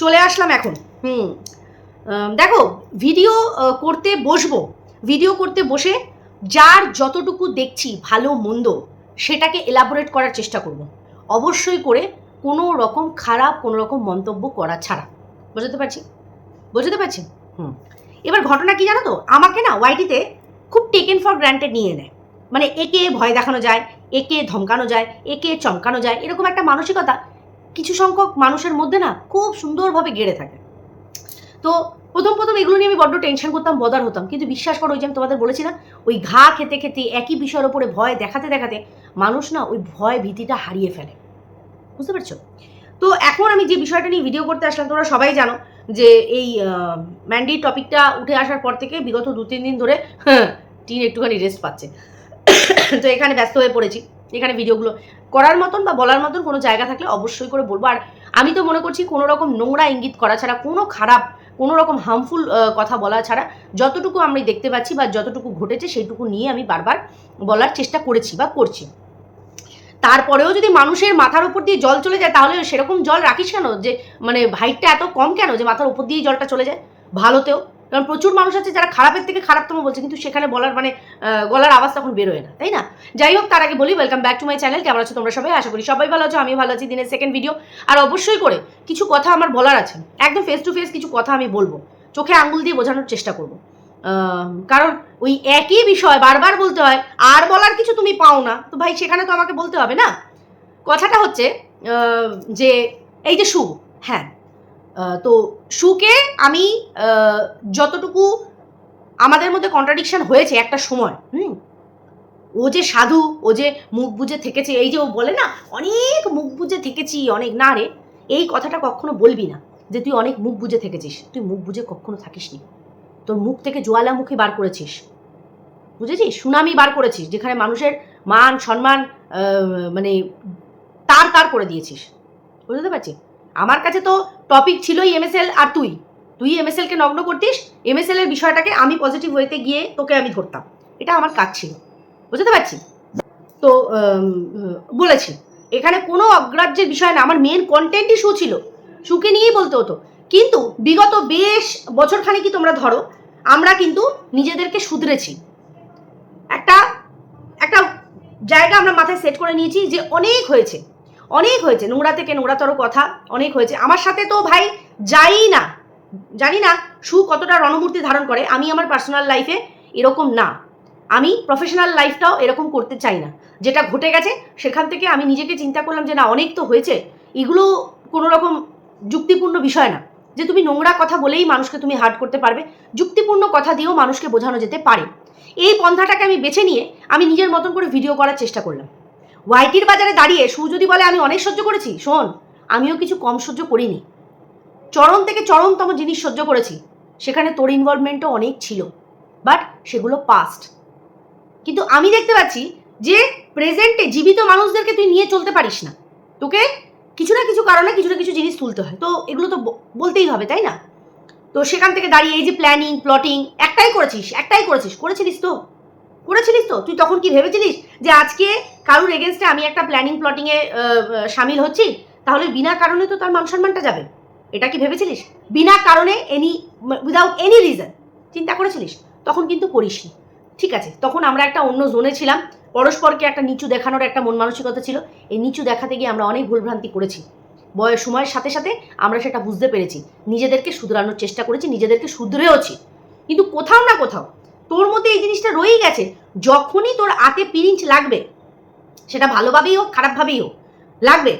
চলে আসলাম এখন। হুম। দেখো ভিডিও করতে বসবো। ভিডিও করতে বসে যার যতটুকু দেখছি ভালো, মন্দ, সেটাকে এলাবোরেট করার চেষ্টা করব। অবশ্যই করে কোনো রকম খারাপ, কোনো রকম মন্তব্য করা ছাড়া। বুঝতে পারছি? বুঝতে পারছি? হুম। এবার ঘটনা কি জানো তো? আমাকে না ওয়াইটিতে খুব টেকেন ফর গ্রান্টেড নিয়ে নেয়। মানে একে ভয় দেখানো যায়, একে ধমকানো যায়, একে চমকানো যায়, এরকম একটা মানসিকতা কিছু সংখ্যক মানুষের মধ্যে না খুব সুন্দরভাবে গেড়ে থাকে। তো প্রথম প্রথম এগুলো নিয়ে আমি বড্ড টেনশন করতাম বদার হতাম। কিন্তু বিশ্বাস করো ওই যে আমি তোমাদের বলেছি না ওই ঘা খেতে খেতে একই বিষয়ের ওপরে ভয় দেখাতে দেখাতে মানুষ না ওই ভয় ভীতিটা হারিয়ে ফেলে। বুঝতে পারছ? তো এখন আমি যে বিষয়টা নিয়ে ভিডিও করতে আসলাম তোমরা সবাই জানো যে এই ম্যান্ডি টপিকটা উঠে আসার পর থেকে বিগত দু তিন দিন ধরে হ্যাঁ, টিন একটুখানি রেস্ট পাচ্ছে। তো এখানে ব্যস্ত হয়ে পড়েছি। এখানে ভিডিওগুলো করার মতন বা বলার মতন কোনো জায়গা থাকলে অবশ্যই করে বলব। আর আমি তো মনে করছি কোনো রকম নোংরা ইঙ্গিত করা ছাড়া, কোনো খারাপ, কোনো রকম হার্মফুল কথা বলা ছাড়া যতটুকু আমি দেখতে পাচ্ছি বা যতটুকু ঘটেছে সেইটুকু নিয়ে আমি বারবার বলার চেষ্টা করেছি বা করছি। তারপরেও যদি মানুষের মাথার উপর দিয়ে জল চলে যায়, তাহলে সেরকম জল রাখিস কেন? যে মানে হাইটটা এত কম কেন? যে মাথার উপর দিয়েই জলটা চলে যায়। ভালোতেও কারণ প্রচুর মানুষ আছে যারা খারাপের থেকে খারাপতম বলছে, কিন্তু সেখানে বলার মানে গলার আওয়াজ তখন বেরোয় না, তাই না? যাই হোক, তার আগে বলি welcome back to my channel কেমন আছো তোমরা সবাই? আশা করি সবাই ভালো আছো আমি ভালো আছি দিনের সেকেন্ড ভিডিও আর অবশ্যই করে কিছু কথা আমার বলার আছে, একদম ফেস টু ফেস কিছু কথা আমি বলব, চোখে আঙ্গুল দিয়ে বোঝানোর চেষ্টা করব। কারণ ওই একই বিষয় বারবার বলতে হয়, আর বলার কিছু তুমি পাও না, তো ভাই সেখানে তো আমাকে বলতে হবে না? কথাটা হচ্ছে যে, এই যে সু হ্যাঁ তো সুকে আমি যতটুকু আমাদের মধ্যে কন্ট্রাডিকশন হয়েছে একটা সময়, হুম? ও যে সাধু, ও যে মুখ বুজে থেকেছে, এই যে ও বলে না, অনেক মুখ বুজে থেকেছি, অনেক, না রে, এই কথাটা কখনো বলবি না, যে তুই অনেক মুখ বুজে থেকেছিস, তুই মুখ বুজে কখনো থাকিসনি। তোর মুখ থেকে জোয়ালামুখী বার করেছিস, বুঝেছিস? সুনামি বার করেছিস, যেখানে মানুষের মান, সম্মান মানে তার তার করে দিয়েছিস, বুঝতে পারছি আমার কাছে তো টপিক ছিলই এমএসএল আর তুই। তুই এমএসএলকে নগ্ন করতিস এমএসএল এর বিষয়টাকে আমি পজিটিভ ওয়েতে গিয়ে তোকে আমি ধরতাম। এটা আমার কাজ ছিল। বুঝতে পারছি? তো বলেছি, এখানে কোনো অগ্রাহ্যের বিষয় না, আমার মেন কন্টেন্টই শু ছিল। শুকে নিয়েই বলতে হতো। কিন্তু বিগত বেশ বছরখানে কি তোমরা ধরো, আমরা কিন্তু নিজেদেরকে শুধরেছি। একটা একটা জায়গা আমরা মাথায় সেট করে নিয়েছি যে অনেক হয়েছে। অনেক হয়েছে, নোংরা থেকে নোংরাতর কথা অনেক হয়েছে। আমার সাথে তো ভাই যাই না, জানি না সু কতটা রণমূর্তি ধারণ করে, আমি আমার পার্সোনাল লাইফে এরকম না। আমি প্রফেশনাল লাইফটাও এরকম করতে চাই না। যেটা ঘটে গেছে, সেখান থেকে আমি নিজেকে চিন্তা করলাম যে না, অনেক তো হয়েছে। এগুলো কোনো রকম যুক্তিপূর্ণ বিষয় না, যে তুমি নোংরা কথা বলেই মানুষকে তুমি হার্ট করতে পারবে। যুক্তিপূর্ণ কথা দিয়েও মানুষকে বোঝানো যেতে পারে। এই পন্থাটাকে আমি বেছে নিয়ে আমি নিজের মতন করে ভিডিও করার চেষ্টা করলাম। ওয়াইটির বাজারে দাঁড়িয়ে সু যদি বলে, আমি অনেক সহ্য করেছি, শোন, আমিও কিছু কম সহ্য করিনি। চরম থেকে চরমতম জিনিস সহ্য করেছি। সেখানে তোর ইনভলভমেন্টও অনেক ছিল বাট সেগুলো পাস্ট কিন্তু আমি দেখতে পাচ্ছি যে প্রেজেন্টে জীবিত মানুষদেরকে তুই নিয়ে চলতে পারিস না। তোকে কিছু না কিছু কারণে কিছু না কিছু জিনিস তুলতে হয়। তো এগুলো তো বলতেই হবে, তাই না? তো সেখান থেকে দাঁড়িয়ে এই যে প্ল্যানিং প্লটিং একটাই করেছিস একটাই করেছিস, করেছিলিস তো? করেছিলিস তো? তুই তখন কি ভেবেছিলিস যে আজকে কারুর এগেনস্টে আমি একটা প্ল্যানিং প্লটিংয়ে সামিল হচ্ছি? তাহলে বিনা কারণে তো তার মান সম্মানটা যাবে। এটা কি ভেবেছিলিস? বিনা কারণে এনি উইদাউট এনি রিজন চিন্তা করেছিলিস? তখন কিন্তু করিসনি। ঠিক আছে, তখন আমরা একটা অন্য জোনে ছিলাম। পরস্পরকে একটা নিচু দেখানোর একটা মন মানসিকতা ছিল। এই নিচু দেখাতে গিয়ে আমরা অনেক ভুলভ্রান্তি করেছি। বয়স, সময়ের সাথে সাথে আমরা সেটা বুঝতে পেরেছি। নিজেদেরকে শুধরানোর চেষ্টা করেছি, নিজেদেরকে শুধরেওছি। কিন্তু কোথাও না কোথাও তোর মধ্যে এই জিনিসটা রয়েই গেছে। যখনই তোর আতে পিরিঞ্চ লাগবে, সেটা ভালোভাবেই হোক, খারাপভাবেই হোক, লাগবে।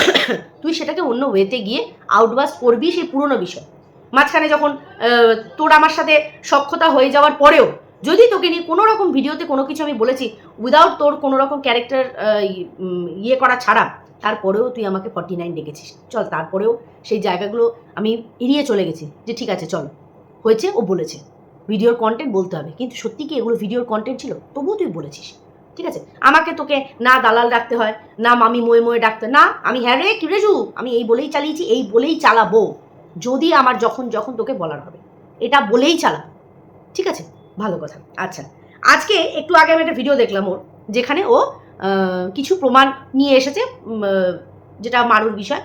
তুই সেটাকে অন্য ওয়েতে গিয়ে আউটবাস্ট করবি সেই পুরনো বিষয়। মাঝখানে যখন তোর আমার সাথে সক্ষতা হয়ে যাওয়ার পরেও, যদি তোকে নিয়ে কোনো রকম ভিডিওতে কোনো কিছু আমি বলেছি উইদাউট তোর কোনো রকম ক্যারেক্টার ইয়ে করা ছাড়া, তারপরেও তুই আমাকে ফর্টি নাইন ডেকেছিস। চল, তারপরেও সেই জায়গাগুলো আমি এড়িয়ে চলে গেছি। যে ঠিক আছে, চল। হয়েছে, ও বলেছে। ভিডিওর কন্টেন্ট বলতে হবে। কিন্তু সত্যি কি এগুলো ভিডিওর কন্টেন্ট ছিল? তবুও তুই বলেছিস। ঠিক আছে? আমাকে তোকে না দালাল ডাকতে হয়, না মামি ময়ে ময়ে ডাকতে না, আমি হ্যাঁ রে, কি রেজু আমি এই বলেই চালিয়েছি, এই বলেই চালাবো। যদি আমার যখন যখন তোকে বলার হবে। এটা বলেই চালা। ঠিক আছে? ভালো কথা। আচ্ছা। আজকে একটু আগে আমি একটা ভিডিও দেখলাম ওর, যেখানে ও কিছু প্রমাণ নিয়ে এসেছে যেটা মারুর বিষয়।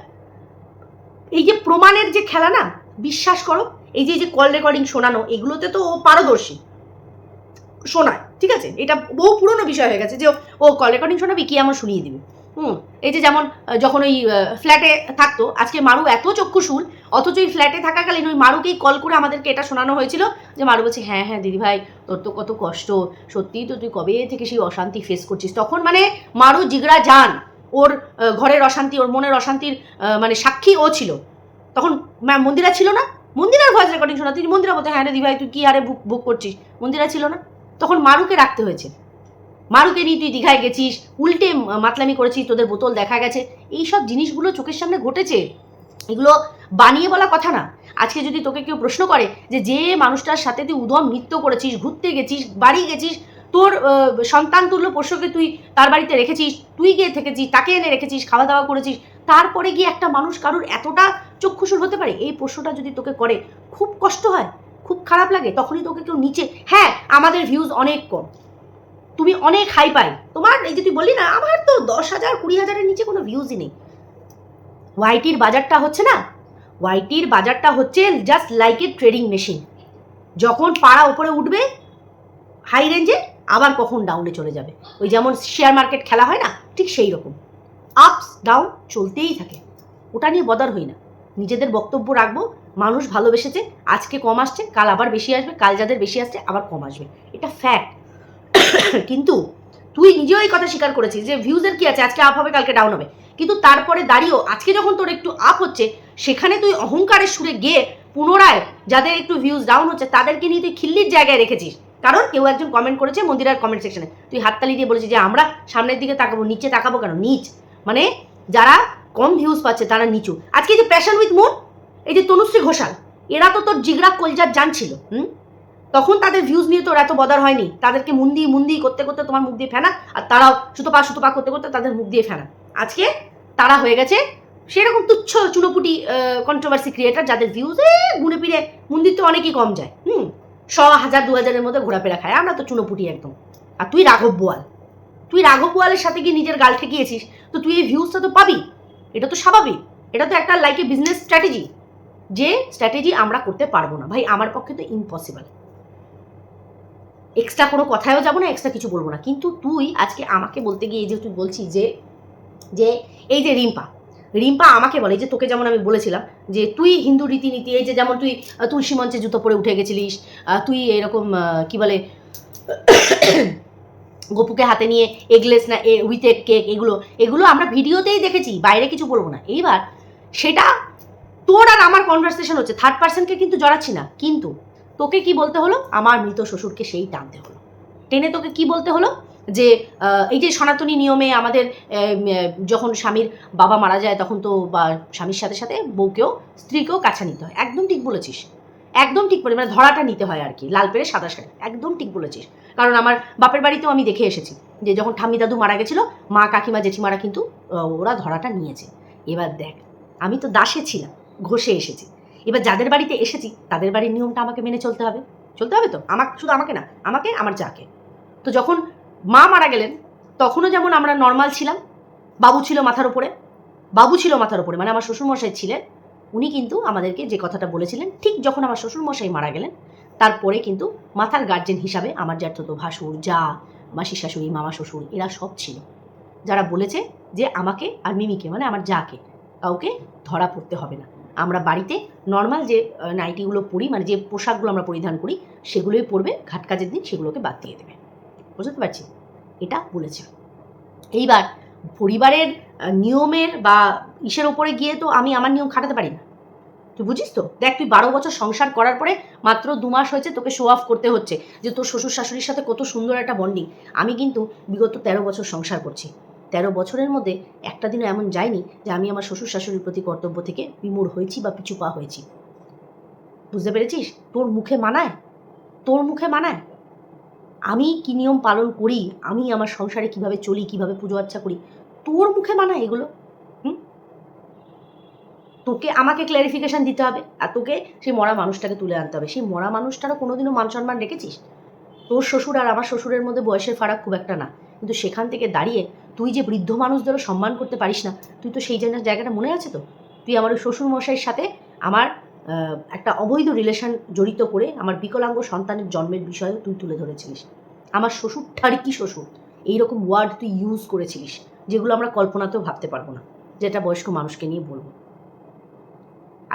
এই যে প্রমাণের যে খেলা না, বিশ্বাস করো এই যে যে কল রেকর্ডিং শোনানো, এগুলোতে তো ও পারদর্শী। শোনায়, ঠিক আছে? এটা বহু পুরনো বিষয় হয়ে গেছে যে, ও- কল রেকর্ডিং শোনাবি, কি আমার শুনিয়ে দিবি? হুম? এই যে যেমন যখন ওই ফ্ল্যাটে থাকতো, আজকে মারু এত চক্ষুশূল অথচ ওই ফ্ল্যাটে থাকাকালীন ওই মারুকেই কল করে আমাদেরকে এটা শোনানো হয়েছিল যে, মারু বলছে হ্যাঁ হ্যাঁ দিদি ভাই, তোর তো কত কষ্ট। সত্যিই তো তুই কবে থেকে সেই অশান্তি ফেস করছিস? তখন মানে মারু জিগড়া যান ওর ঘরের অশান্তি, ওর মনের অশান্তির মানে সাক্ষী ও ছিল। তখন মন্দিরা ছিল না? মন্দিরার ভয়েস রেকর্ডিং শোনা। তুই মন্দিরা বলতে হ্যাঁ রে দিদি ভাই তুই কি আরে বুক বুক করছিস? মন্দিরা ছিল না। তখন মারুকে রাখতে হয়েছে। মারুকে নিয়ে তুই দীঘায় গেছিস, উল্টে মাতলামি করেছিস, তোদের বোতল দেখা গেছে। এই সব জিনিসগুলো চোখের সামনে ঘটেছে। এগুলো বানিয়ে বলা কথা না। আজকে যদি তোকে কেউ প্রশ্ন করে যে যে মানুষটার সাথে তুই উদম নৃত্য করেছিস, ঘুরতে গেছিস, বাড়ি গেছিস, তোর সন্তান তুল্য পোষ্যকে তুই তার বাড়িতে রেখেছিস, তুই গিয়ে থেকেছিস, তাকে এনে রেখেছিস, খাওয়া দাওয়া করেছিস, তারপরে গিয়ে একটা মানুষ কারুর এতটা চক্ষুশুল হতে পারে? এই প্রশ্নটা যদি তোকে করে, খুব কষ্ট হয়, খুব খারাপ লাগে, তখনই তোকে কেউ নিচে হ্যাঁ আমাদের ভিউজ অনেক কম। তুমি অনেক হাই পাই তোমার, এই যে তুই বললি না, আমার তো দশ হাজার, কুড়ি হাজারের নিচে কোনো ভিউজই নেই। ওয়াইটির বাজারটা হচ্ছে না? ওয়াইটির বাজারটা হচ্ছে just like a trading machine যখন পাড়া উপরে উঠবে হাই রেঞ্জে আবার কখন ডাউনে চলে যাবে। ওই যেমন শেয়ার মার্কেট খেলা হয় না, ঠিক সেই রকম। আপস ডাউন চলতেই থাকে। ওটা নিয়ে বদার হই না। নিজেদের বক্তব্য রাখব, মানুষ ভালোবেসেছে, আজকে কম আসছে, কাল আবার বেশি আসবে, কাল যাদের বেশি আসছে, আবার কম আসবে। এটা ফ্যাক্ট কিন্তু তুই নিজেও এই কথা স্বীকার করেছিস যে ভিউজের কি আছে? আজকে আপ হবে, কালকে ডাউন হবে। কিন্তু তারপরে দাঁড়িয়েও, আজকে যখন তোর একটু আপ হচ্ছে, সেখানে তুই অহংকারের সুরে গিয়ে পুনরায় যাদের একটু ভিউজ ডাউন হচ্ছে, তাদেরকে নিয়ে তুই খিল্লির জায়গায় রেখেছিস। কারণ কেউ একজন কমেন্ট করেছে মন্দিরার কমেন্ট সেকশনে তুই হাততালি দিয়ে বলেছিস যে আমরা সামনের দিকে তাকাবো, নিচে তাকাবো কেন? নিচ। মানে যারা কম ভিউজ পাচ্ছে, তারা নিচু। আজকে যে প্যাশন উইথ মুন এই যে তনুশ্রী ঘোষাল, এরা তো তোর জিগরা কলজার জান ছিল, হুম? তখন তাদের ভিউজ নিয়ে তোর এত বদার হয়নি। তাদেরকে মুন্দি মুন্দি করতে করতে তোমার মুখ দিয়ে ফেনা, আর তারাও সুতোপা সুতোপা করতে করতে তাদের মুখ দিয়ে ফেনা। আজকে তারা হয়ে গেছে সেরকম তুচ্ছ চুনোপুটি কন্ট্রোভার্সি ক্রিয়েটার যাদের ভিউজ গুনে পিড়ে মন্দির তো অনেকই কম যায়, হুম? শ হাজার, দু হাজারের মধ্যে ঘোরাফেরা খায়, আমরা তো চুনোপুটি একদম। আর তুই রাঘব বোয়াল, তুই রাঘব বোয়ালের সাথে গিয়ে নিজের গাল ঠেকিয়েছিস, তো তুই এই ভিউজটা তো পাবি। এটা তো স্বাভাবিক। এটা তো একটা লাইক এ বিজনেস স্ট্র্যাটেজি যে স্ট্র্যাটেজি আমরা করতে পারব না। ভাই, আমার পক্ষে তো ইম্পসিবল এক্সট্রা কোনো কথায়ও যাব না এক্সট্রা কিছু বলব না। কিন্তু তুই আজকে আমাকে বলতে গিয়ে যে তুই বলছিস যে যে এই যে রিম্পা রিম্পা আমাকে বলে যে তোকে যেমন আমি বলেছিলাম যে তুই হিন্দু রীতিনীতি, এই যে যেমন তুই, তুলসী মঞ্চে জুতো পরে উঠে গেছিলিস তুই এরকম কি বলে গপুকে হাতে নিয়ে এগলেস না, এ উইথ এগ কেক এগুলো এগুলো আমরা ভিডিওতেই দেখেছি, বাইরে কিছু বলব না। এইবার সেটা তোর আর আমার কনভারসেশন হচ্ছে থার্ড পার্সনকে কিন্তু জড়াচ্ছি না, কিন্তু তোকে কি বলতে হলো? আমার মৃত শ্বশুরকে সেই টানতে হলো। টেনে তোকে কি বলতে হলো? যে এই যে সনাতনী নিয়মে আমাদের যখন স্বামীর বাবা মারা যায়, তখন তো বা, স্বামীর সাথে সাথে বউকেও, স্ত্রীকেও কাছা নিতে হয়। একদম ঠিক বলেছিস। একদম ঠিক বলে মানে ধরাটা নিতে হয় আর কি, লাল পেরে সাদা শাড়ি, একদম ঠিক বলেছিস। কারণ আমার বাপের বাড়িতেও আমি দেখে এসেছি যে যখন ঠাম্মি দাদু মারা গেছিল, মা কাকিমা, জেঠিমারা কিন্তু ওরা ধরাটা নিয়েছে। এবার দেখ, আমি তো দাসে ছিলাম, ঘষে এসেছি। এবার যাদের বাড়িতে এসেছি, তাদের বাড়ির নিয়মটা আমাকে মেনে চলতে হবে। চলতে হবে তো? আমাকে শুধু আমাকে না, আমাকে, আমার যাকে। তো যখন মা মারা গেলেন, তখনও যেমন আমরা নর্মাল ছিলাম, বাবু ছিল মাথার উপরে, বাবু ছিল মাথার উপরে মানে আমার শ্বশুরমশাই ছিলেন উনি কিন্তু আমাদেরকে যে কথাটা বলেছিলেন, ঠিক যখন আমার শ্বশুরমশাই মারা গেলেন, তারপরে কিন্তু মাথার গার্জেন হিসাবে আমার জ্যাঠতো ভাসুর, যা মাসি শাশুড়ি মামা শ্বশুর, এরা সব ছিল। যারা বলেছে যে আমাকে আর মিমিকে মানে আমার যাকে, কাউকে ধরা পড়তে হবে না। আমরা বাড়িতে নর্মাল যে নাইটিগুলো পরি মানে যে পোশাকগুলো আমরা পরিধান করি, সেগুলোই পরবে, ঘাট কাজের দিন সেগুলোকে বাদ দিয়ে দেবে। বুঝতে পারছি? এটা বলেছে এইবার পরিবারের নিয়মের বা ইসের ওপরে গিয়ে তো আমি আমার নিয়ম খাটাতে পারি না। তুই বুঝিস তো? দেখ, তুই বারো বছর সংসার করার পরে মাত্র দু মাস হয়েছে তোকে শো অফ করতে হচ্ছে যে তোর শ্বশুর শাশুড়ির সাথে কত সুন্দর একটা বন্ডিং আমি কিন্তু বিগত তেরো বছর সংসার করছি। তেরো বছরের মধ্যে একটা দিনও এমন যায়নি যে আমি আমার শ্বশুর শাশুড়ির প্রতি কর্তব্য থেকে বিমূঢ় হয়েছি বা পিছু পা হয়েছি। বুঝতে পেরেছিস? তোর মুখে মানায়? তোর মুখে মানায়? আমি কি নিয়ম পালন করি? আমি আমার সংসারে কীভাবে চলি? কীভাবে পুজো আচ্ছা করি? তোর মুখে মানায় এগুলো, হুম? তোকে আমাকে ক্ল্যারিফিকেশন দিতে হবে আর তোকে সেই মরা মানুষটাকে তুলে আনতে হবে। সেই মরা মানুষটারও কোনোদিনও মান সম্মান রেখেছিস? তোর শ্বশুর আর আমার শ্বশুরের মধ্যে বয়সের ফারাক খুব একটা না। কিন্তু সেখান থেকে দাঁড়িয়ে তুই যে বৃদ্ধ মানুষদেরও সম্মান করতে পারিস না, তুই তো সেই জায়গা জায়গাটা মনে আছে তো? তুই আমার ওই শ্বশুরমশাইয়ের সাথে আমার একটা অবৈধ রিলেশন জড়িত করে আমার বিকলাঙ্গ সন্তানের জন্মের বিষয়ে তুই তুলে ধরেছিলিস। আমার শ্বশুর ঠাড়কি শ্বশুর, এইরকম ওয়ার্ড তুই ইউজ করেছিলিস, যেগুলো আমরা কল্পনাতেও ভাবতে পারব না, যেটা বয়স্ক মানুষকে নিয়ে বলব।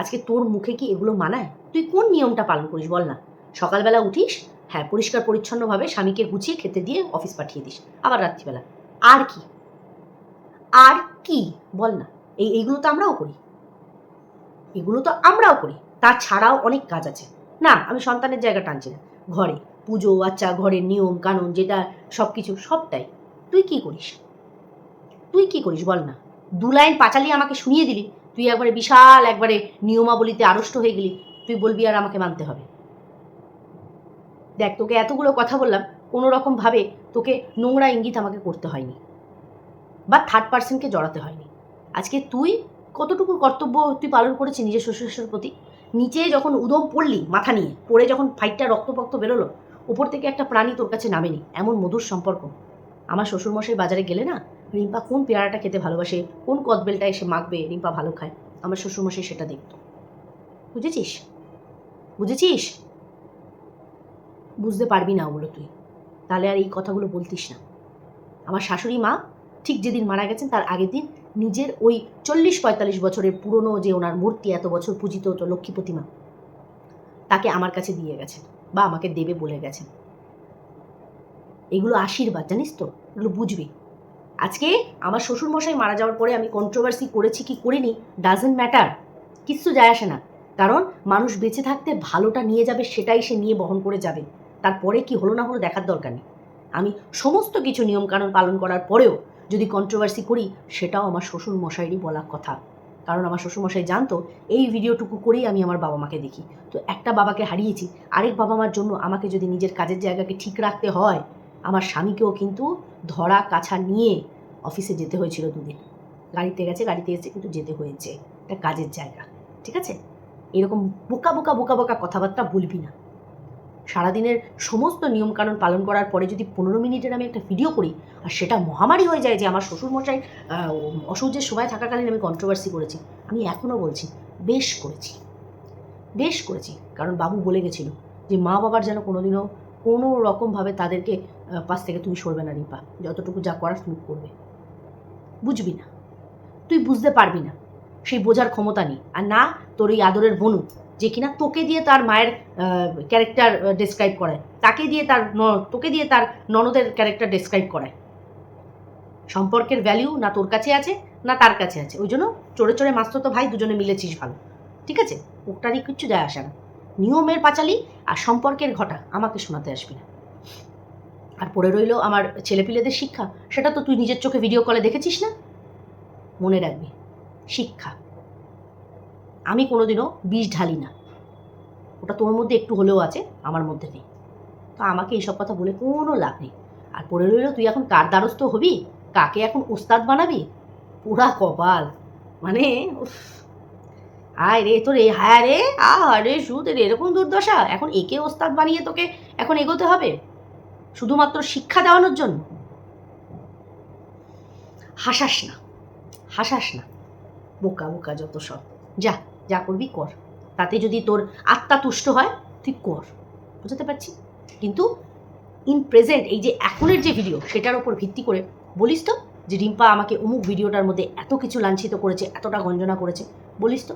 আজকে তোর মুখে কি এগুলো মানায়? তুই কোন নিয়মটা পালন করিস বল না? সকালবেলা উঠিস হ্যাঁ পরিষ্কার পরিচ্ছন্নভাবে স্বামীকে গুছিয়ে খেতে দিয়ে অফিস পাঠিয়ে দিস, আবার রাত্রিবেলা। আর কি? আর কি? বল না। এই, এইগুলো তো আমরাও করি। এগুলো তো আমরাও করি। তাছাড়াও অনেক কাজ আছে। না, আমি সন্তানের জায়গা টানছি না। ঘরে পুজো আচ্ছা ঘরের নিয়ম, কানুন, যেটা সব কিছু সবটাই। তুই কি করিস? তুই কি করিস বল না। দু লাইন পাঁচালি আমাকে শুনিয়ে দিলি। তুই একবারে বিশাল একবারে নিয়মাবলিতে আড়ষ্ট হয়ে গেলি। তুই বলবি আর আমাকে মানতে হবে। দেখ, তোকে এতগুলো কথা বললাম, কোনো রকমভাবে তোকে নোংরা ইঙ্গিত আমাকে করতে হয়নি। বা থার্ড পার্সনকে জড়াতে হয়নি। আজকে তুই কতটুকু কর্তব্য তুই পালন করেছিস নিজের শ্বশুরের প্রতি? নিচে যখন উদম পড়লি মাথা নিয়ে, পড়ে যখন ফাইটটা রক্তপক্ত বেরোলো, উপর থেকে একটা প্রাণী তোর কাছে নামেনি, এমন মধুর সম্পর্ক। আমার শ্বশুরমশাই বাজারে গেলে না, রিম্পা কোন পেয়ারাটা খেতে ভালোবাসে, কোন কদবেলটা এসে মাখবে, রিম্পা ভালো খায়। আমার শ্বশুরমশাই সেটা দেখতো। বুঝেছিস? বুঝেছিস? বুঝতে পারবি না ওগুলো তুই। তাহলে আর এই কথাগুলো বলতিস না। আমার শাশুড়ি মা ঠিক যেদিন মারা গেছেন, তার আগের দিন নিজের ওই চল্লিশ পঁয়তাল্লিশ বছরের পুরনো যে ওনার মূর্তি, এত বছর পূজিত হতো লক্ষ্মী প্রতিমা, তাকে আমার কাছে দিয়ে গেছেন বা আমাকে দেবে বলে গেছেন। এগুলো আশীর্বাদ, জানিস তো? এগুলো বুঝবি। আজকে আমার শ্বশুরমশাই মারা যাওয়ার পরে আমি কন্ট্রোভার্সি করেছি কি করিনি ডাজেন্ট ম্যাটার কিচ্ছু যায় আসে না। কারণ মানুষ বেঁচে থাকতে ভালোটা নিয়ে যাবে, সেটাই সে নিয়ে বহন করে যাবে। তারপরে কি হলো না হলো দেখার দরকার নেই। আমি সমস্ত কিছু নিয়মকানুন পালন করার পরেও যদি কন্ট্রোভার্সি করি, সেটাও আমার শ্বশুর মশাইরই বলা কথা। কারণ আমার শ্বশুরমশাই জানতো, এই ভিডিওটুকু করেই আমি আমার বাবা মাকে দেখি। তো একটা বাবাকে হারিয়েছি, আরেক বাবা মার জন্য আমাকে যদি নিজের কাজের জায়গাকে ঠিক রাখতে হয়, আমার স্বামীকেও কিন্তু ধরা কাছা নিয়ে অফিসে যেতে হয়েছিল দুদিন। গাড়িতে গেছে, গাড়িতে এসে কিন্তু যেতে হয়েছে। এটা কাজের জায়গা, ঠিক আছে? এরকম বোকা বোকা বোকা বোকা কথাবার্তা বলবি না। সারাদিনের সমস্ত নিয়মকানুন পালন করার পরে যদি পনেরো মিনিটের আমি একটা ভিডিও করি, আর সেটা মহামারী হয়ে যায় যে আমার শ্বশুরমশাই অসহ্যের সময় থাকাকালীন আমি কন্ট্রোভার্সি করেছি, আমি এখনও বলছি, বেশ করেছি। বেশ করেছি, কারণ বাবু বলে গেছিল যে মা বাবার যেন কোনোদিনও কোনো রকমভাবে তাদেরকে পাশ থেকে তুমি সরবে না রিপা যতটুকু যা করার তুমি করবে। বুঝবি না। তুই বুঝতে পারবি না। সেই বোঝার ক্ষমতা নেই। আর না, তোর এই আদরের বনু যে কিনা তোকে দিয়ে তার মায়ের ক্যারেক্টার ডেসক্রাইব করায়। তাকে দিয়ে তার তোকে দিয়ে তার ননদের ক্যারেক্টার ডেসক্রাইব করায়। সম্পর্কের ভ্যালিউ না তোর কাছে আছে, না তার কাছে আছে। ওই জন্য চড়ে চড়ে মাস্ত তো ভাই, দুজনে মিলেছিস ভালো। ঠিক আছে? ওটারই কিচ্ছু যায় আসে না। নিয়মের পাঁচালি আর সম্পর্কের ঘটা আমাকে শোনাতে আসবি না। আর পড়ে রইল আমার ছেলেপিলেদের শিক্ষা। সেটা তো তুই নিজের চোখে ভিডিও কলে দেখেছিস না? মনে রাখবি, শিক্ষা। আমি কোনোদিনও বিষ ঢালি না। ওটা তোর মধ্যে একটু হলেও আছে, আমার মধ্যে নেই। তো আমাকে এইসব কথা বলে কোনো লাভ নেই। আর পড়ে রইল, তুই এখন কার দ্বারস্থ হবি? কাকে এখন ওস্তাদ বানাবি? পুরা কপাল। মানে আয় রে, তোর এ হ্যাঁ রে আ রে সুদের এরকম দুর্দশা। এখন একে ওস্তাদ বানিয়ে তোকে এখন এগোতে হবে। শুধুমাত্র শিক্ষা দেওয়ানোর জন্য। হাসাস না হাসাস না। বোকা বোকা যত সব। যা। যা করবি কর। তাতে যদি তোর আত্মা তুষ্ট হয় তুই কর। বুঝতে পারছি? কিন্তু ইন প্রেজেন্ট এই যে এখনের যে ভিডিও সেটার উপর ভিত্তি করে বলিস তো যে রিম্পা আমাকে অমুক ভিডিওটার মধ্যে এত কিছু লাঞ্ছিত করেছে, এতটা গঞ্জনা করেছে, বলিস তো?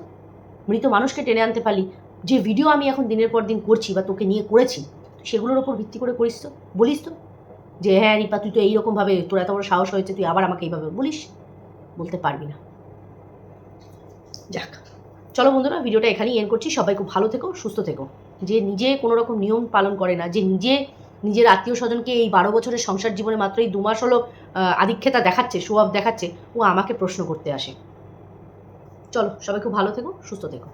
মৃত মানুষকে টেনে আনতে পারলি, যে ভিডিও আমি এখন দিনের পর দিন করছি বা তোকে নিয়ে করেছি, সেগুলোর ওপর ভিত্তি করে করিস তো? বলিস তো? যে হ্যাঁ রিপা তুই তো এইরকমভাবে তোর এত বড় সাহস হয়েছে, তুই আবার আমাকে এইভাবে বলিস? বলতে পারবি না। যাক। চলো বন্ধুরা, ভিডিওটা এখানেই এন করছি। সবাই খুব ভালো থেকো, সুস্থ থেকো। যে নিজে কোনো রকম নিয়ম পালন করে না, যে নিজে, নিজের আত্মীয় স্বজনকে এই বারো বছরের সংসার জীবনে মাত্র এই দু মাস হলো আধিক্ষেতা দেখাচ্ছে শো দেখাচ্ছে, ও আমাকে প্রশ্ন করতে আসে। চলো, সবাই খুব ভালো থেকো, সুস্থ থেকো।